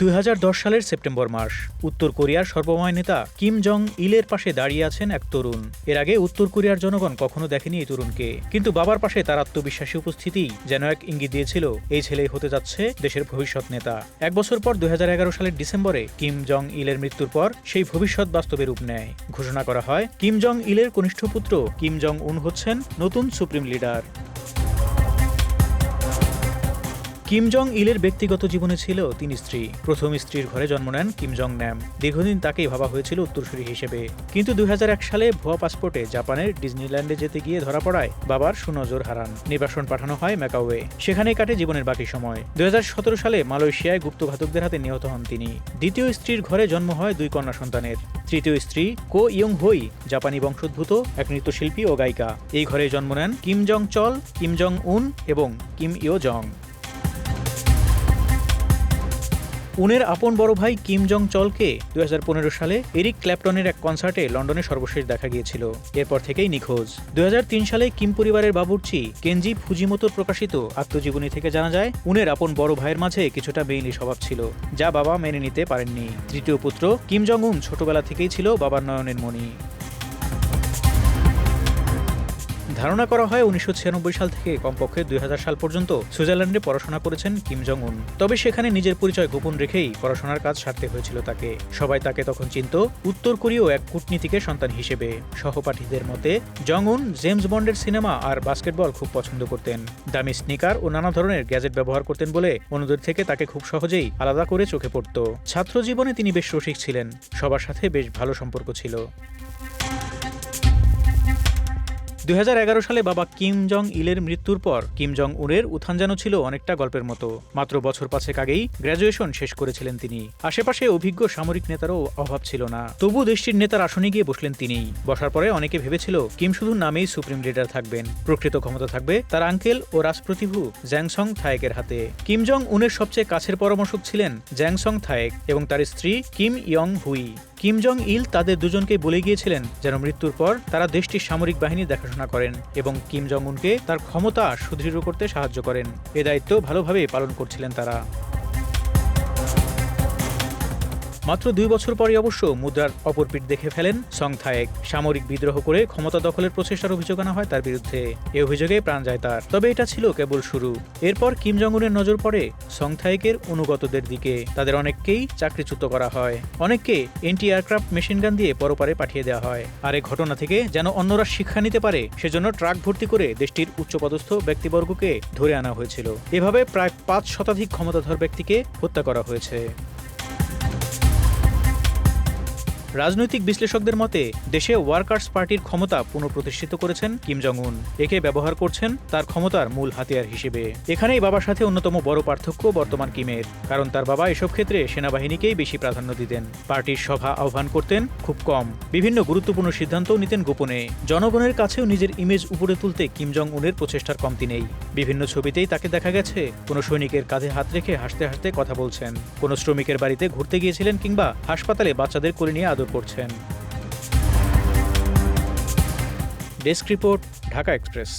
দুই হাজার দশ সালের সেপ্টেম্বর মাস, উত্তর কোরিয়ার সর্বময় নেতা কিম জং ইলের পাশে দাঁড়িয়ে আছেন এক তরুণ। এর আগে উত্তর কোরিয়ার জনগণ কখনো দেখেনি এই তরুণকে। কিন্তু বাবার পাশে তার আত্মবিশ্বাসী উপস্থিতি যেন এক ইঙ্গিত দিয়েছিল, এই ছেলেই হতে যাচ্ছে দেশের ভবিষ্যৎ নেতা। এক বছর পর দু হাজার এগারো সালের ডিসেম্বরে কিম জং ইলের মৃত্যুর পর সেই ভবিষ্যৎ বাস্তবে রূপ নেয়। ঘোষণা করা হয়, কিম জং ইলের কনিষ্ঠ পুত্র কিম জং উন হচ্ছেন নতুন সুপ্রিম লিডার। কিম জং ইলের ব্যক্তিগত জীবনে ছিল তিন স্ত্রী। প্রথম স্ত্রীর ঘরে জন্ম নেন কিম জং ন্যাম দীর্ঘদিন তাকেই ভাবা হয়েছিল উত্তরসূরি হিসেবে। কিন্তু দুই হাজার এক সালে ভুয়া পাসপোর্টে জাপানের ডিজনিল্যান্ডে যেতে গিয়ে ধরা পড়ায় বাবার সুনজর হারান। নির্বাসন পাঠানো হয় ম্যাকাওয়ে। সেখানেই কাটে জীবনের বাকি সময়। দুই হাজার সতেরো সালে মালয়েশিয়ায় গুপ্তঘাতকদের হাতে নিহত হন তিনি। দ্বিতীয় স্ত্রীর ঘরে জন্ম হয় দুই কন্যা সন্তানের। তৃতীয় স্ত্রী কো ইয়ং হই জাপানি বংশোদ্ভূত, এক নৃত্যশিল্পী ও গায়িকা। এই ঘরে জন্ম নেন কিম জং চল কিম জং উন এবং কিম ইয়ো জং উনের আপন বড় ভাই কিম জং চলকে দু হাজার পনেরো সালে এরিক ক্ল্যাপটনের এক কনসার্টে লন্ডনে সর্বশেষ দেখা গিয়েছিল। এরপর থেকেই নিখোঁজ। দুই হাজার তিন সালে কিম পরিবারের বাবুর্চি কেনজি ফুজিমতো প্রকাশিত আত্মজীবনী থেকে জানা যায় উনের আপন বড় ভাইয়ের মাঝে কিছুটা বেইলি স্বভাব ছিল, যা বাবা মেনে নিতে পারেননি। তৃতীয় পুত্র কিম জং উন ছোটবেলা থেকেই ছিল বাবার নয়নের মণি। ধারণা করা হয় উনিশশো ছিয়ানব্বই সাল থেকে কমপক্ষে দুই হাজার সাল পর্যন্ত সুইজারল্যান্ডে পড়াশোনা করেছেন কিম জং উন তবে সেখানে নিজের পরিচয় গোপন রেখেই পড়াশোনার কাজ সারতে হয়েছিল তাকে। সবাই তাকে তখন চিনত উত্তর কোরীয় এক কূটনীতিকের সন্তান হিসেবে। সহপাঠীদের মতে জং উন জেমস বন্ডের সিনেমা আর বাস্কেটবল খুব পছন্দ করতেন। দামি স্নিকার ও নানা ধরনের গ্যাজেট ব্যবহার করতেন বলে অন্যদের থেকে তাকে খুব সহজেই আলাদা করে চোখে পড়ত। ছাত্র জীবনে তিনি বেশ রসিক ছিলেন। সবার সাথে বেশ ভালো সম্পর্ক ছিল। দুই হাজার এগারো সালে বাবা কিম জং ইলের মৃত্যুর পর কিম জং উনের উত্থান যেন ছিল অনেকটা গল্পের মতো। মাত্র বছর পাঁচেক আগেই গ্র্যাজুয়েশন শেষ করেছিলেন তিনি। আশেপাশে অভিজ্ঞ সামরিক নেতারও অভাব ছিল না। তবু দেশটির নেতার আসনে গিয়ে বসলেন তিনি বসার পরে অনেকে ভেবেছিল কিম শুধু নামেই সুপ্রিম লিডার থাকবেন। প্রকৃত ক্ষমতা থাকবে তার আঙ্কেল ও রাজপ্রতিভু জ্যাংসং থায়েকের হাতে। কিম জং উনের সবচেয়ে কাছের পরামর্শক ছিলেন জ্যাংসং থায়েক এবং তার স্ত্রী Kim Yong Hui Kim Jong Il তাদের দুজনকে বলে গিয়েছিলেন যেন মৃত্যুর পর তারা দেশটির সামরিক বাহিনী দেখাশোনা করেন এবং কিম জং উনকে তার ক্ষমতা সুদৃঢ় করতে সাহায্য করেন। এ দায়িত্ব ভালোভাবে পালন করছিলেন তারা। মাত্র দুই বছর পরে অবশ্য মুদ্রার অপর পিঠ দেখে ফেলেন সং থায়েক সামরিক বিদ্রোহ করে ক্ষমতা দখলের প্রচেষ্টার অভিযোগ আনা হয় তার বিরুদ্ধে। এ অভিযোগে প্রাণ যায় তার। তবে এটা ছিল কেবল শুরু। এরপর কিম জং উনের নজর পড়ে সং থায়েকের অনুগতদের দিকে। তাদের অনেককেই চাকরিচ্যুত করা হয়। অনেককে এন্টি এয়ারক্রাফট মেশিন গান দিয়ে পরপারে পাঠিয়ে দেওয়া হয়। আর এই ঘটনা থেকে যেন অন্যরা শিক্ষা নিতে পারে, সেজন্য ট্রাক ভর্তি করে দেশটির উচ্চপদস্থ ব্যক্তিবর্গকে ধরে আনা হয়েছিল। এভাবে প্রায় পাঁচ শতাধিক ক্ষমতাধর ব্যক্তিকে হত্যা করা হয়েছে। রাজনৈতিক বিশ্লেষকদের মতে, দেশে ওয়ার্কার্স পার্টির ক্ষমতা পুনঃপ্রতিষ্ঠিত করেছেন কিম জং উন একে ব্যবহার করছেন তার ক্ষমতার মূল হাতিয়ার হিসেবে। এখানেই বাবার সাথে অন্যতম বড় পার্থক্য বর্তমান কিমের, কারণ তার বাবা এসব ক্ষেত্রে সেনাবাহিনীকেই বেশি প্রাধান্য দিতেন। পার্টির সভা আহ্বান করতেন খুব কম। বিভিন্ন গুরুত্বপূর্ণ সিদ্ধান্তও নিতেন গোপনে। জনগণের কাছেও নিজের ইমেজ উপরে তুলতে কিম জং উনের প্রচেষ্টার কমতি নেই। বিভিন্ন ছবিতেই তাকে দেখা গেছে, কোনো সৈনিকের কাঁধে হাত রেখে হাসতে হাসতে কথা বলছেন। কোনো শ্রমিকের বাড়িতে ঘুরতে গিয়েছিলেন কিংবা হাসপাতালে বাচ্চাদের কোলে নিয়ে আদর করছেন। Desk report Dhaka Express.